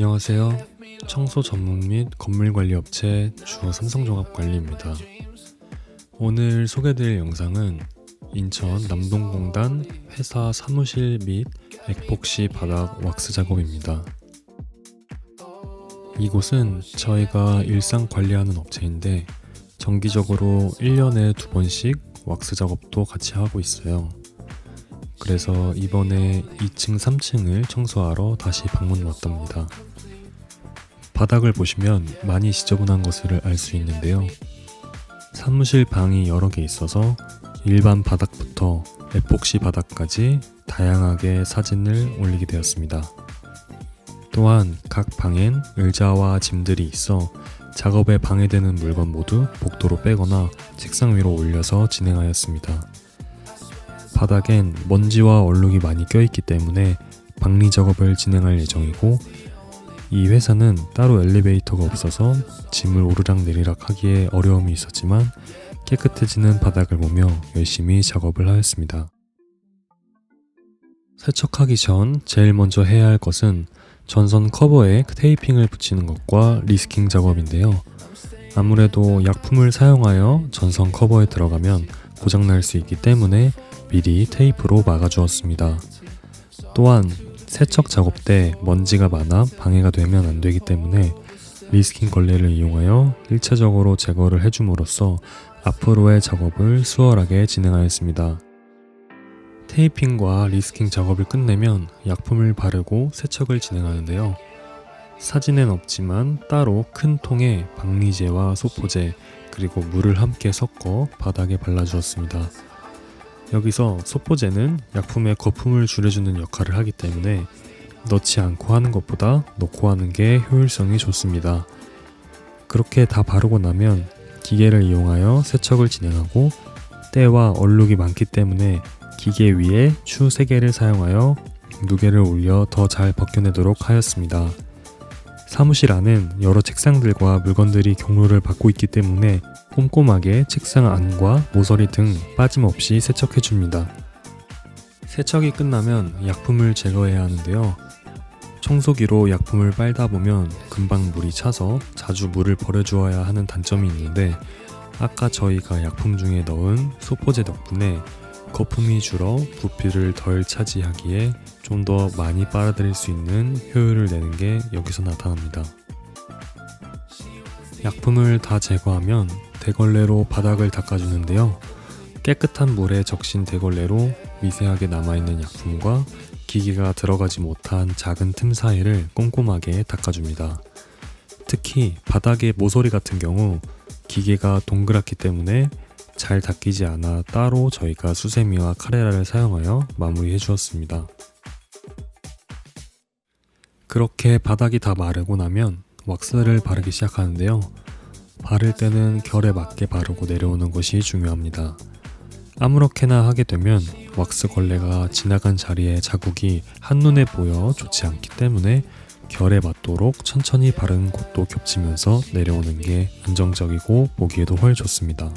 안녕하세요. 청소 전문 및 건물 관리 업체 주 삼성종합 관리입니다. 오늘 소개드릴 영상은 인천 남동공단 회사 사무실 및 액폭시 바닥 왁스 작업입니다. 이곳은 저희가 일상 관리하는 업체인데 정기적으로 1년에 두 번씩 왁스 작업도 같이 하고 있어요. 그래서 이번에 2층, 3층을 청소하러 다시 방문 왔답니다. 바닥을 보시면 많이 지저분한 것을 알 수 있는데요. 사무실 방이 여러 개 있어서 일반 바닥부터 에폭시 바닥까지 다양하게 사진을 올리게 되었습니다. 또한 각 방엔 의자와 짐들이 있어 작업에 방해되는 물건 모두 복도로 빼거나 책상 위로 올려서 진행하였습니다. 바닥엔 먼지와 얼룩이 많이 껴있기 때문에 방리 작업을 진행할 예정이고 이 회사는 따로 엘리베이터가 없어서 짐을 오르락 내리락 하기에 어려움이 있었지만 깨끗해지는 바닥을 보며 열심히 작업을 하였습니다. 세척하기 전 제일 먼저 해야 할 것은 전선 커버에 테이핑을 붙이는 것과 리스킹 작업인데요. 아무래도 약품을 사용하여 전선 커버에 들어가면 고장날 수 있기 때문에 미리 테이프로 막아주었습니다. 또한 세척 작업 때 먼지가 많아 방해가 되면 안 되기 때문에 리스킹 걸레를 이용하여 1차적으로 제거를 해줌으로써 앞으로의 작업을 수월하게 진행하였습니다. 테이핑과 리스킹 작업을 끝내면 약품을 바르고 세척을 진행하는데요. 사진엔 없지만 따로 큰 통에 박리제와 소포제 그리고 물을 함께 섞어 바닥에 발라주었습니다. 여기서 소포제는 약품의 거품을 줄여주는 역할을 하기 때문에 넣지 않고 하는 것보다 넣고 하는 게 효율성이 좋습니다. 그렇게 다 바르고 나면 기계를 이용하여 세척을 진행하고 때와 얼룩이 많기 때문에 기계 위에 추 3개를 사용하여 무게를 올려 더 잘 벗겨내도록 하였습니다. 사무실 안은 여러 책상들과 물건들이 경로를 받고 있기 때문에 꼼꼼하게 책상 안과 모서리 등 빠짐없이 세척해 줍니다. 세척이 끝나면 약품을 제거해야 하는데요. 청소기로 약품을 빨다 보면 금방 물이 차서 자주 물을 버려주어야 하는 단점이 있는데 아까 저희가 약품 중에 넣은 소포제 덕분에 거품이 줄어 부피를 덜 차지하기에 좀 더 많이 빨아들일 수 있는 효율을 내는 게 여기서 나타납니다. 약품을 다 제거하면 대걸레로 바닥을 닦아주는데요. 깨끗한 물에 적신 대걸레로 미세하게 남아있는 약품과 기계가 들어가지 못한 작은 틈 사이를 꼼꼼하게 닦아줍니다. 특히 바닥의 모서리 같은 경우 기계가 동그랗기 때문에 잘 닦이지 않아 따로 저희가 수세미와 카레라를 사용하여 마무리해 주었습니다. 그렇게 바닥이 다 마르고 나면 왁스를 바르기 시작하는데요. 바를 때는 결에 맞게 바르고 내려오는 것이 중요합니다. 아무렇게나 하게 되면 왁스 걸레가 지나간 자리에 자국이 한눈에 보여 좋지 않기 때문에 결에 맞도록 천천히 바르는 곳도 겹치면서 내려오는 게 안정적이고 보기에도 훨 좋습니다.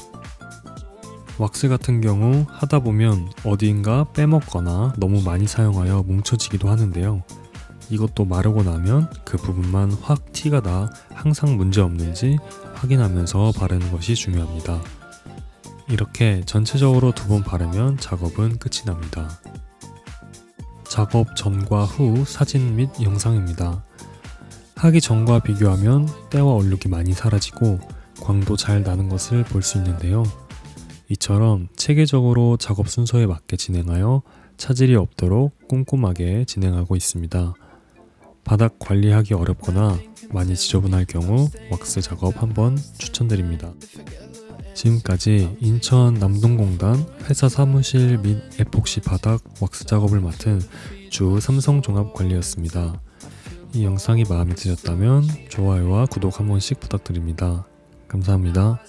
왁스 같은 경우 하다 보면 어디인가 빼먹거나 너무 많이 사용하여 뭉쳐지기도 하는데요. 이것도 마르고 나면 그 부분만 확 티가 나 항상 문제 없는지 확인하면서 바르는 것이 중요합니다. 이렇게 전체적으로 두 번 바르면 작업은 끝이 납니다. 작업 전과 후 사진 및 영상입니다. 하기 전과 비교하면 때와 얼룩이 많이 사라지고 광도 잘 나는 것을 볼 수 있는데요. 이처럼 체계적으로 작업 순서에 맞게 진행하여 차질이 없도록 꼼꼼하게 진행하고 있습니다. 바닥 관리하기 어렵거나 많이 지저분할 경우 왁스 작업 한번 추천드립니다. 지금까지 인천 남동공단 회사 사무실 및 에폭시 바닥 왁스 작업을 맡은 주 삼성종합관리였습니다. 이 영상이 마음에 드셨다면 좋아요와 구독 한 번씩 부탁드립니다. 감사합니다.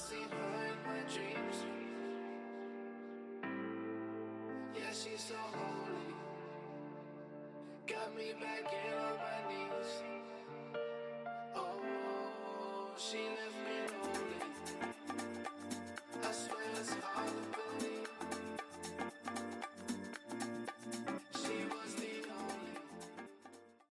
So holy. Got me back in on my knees. Oh, she left me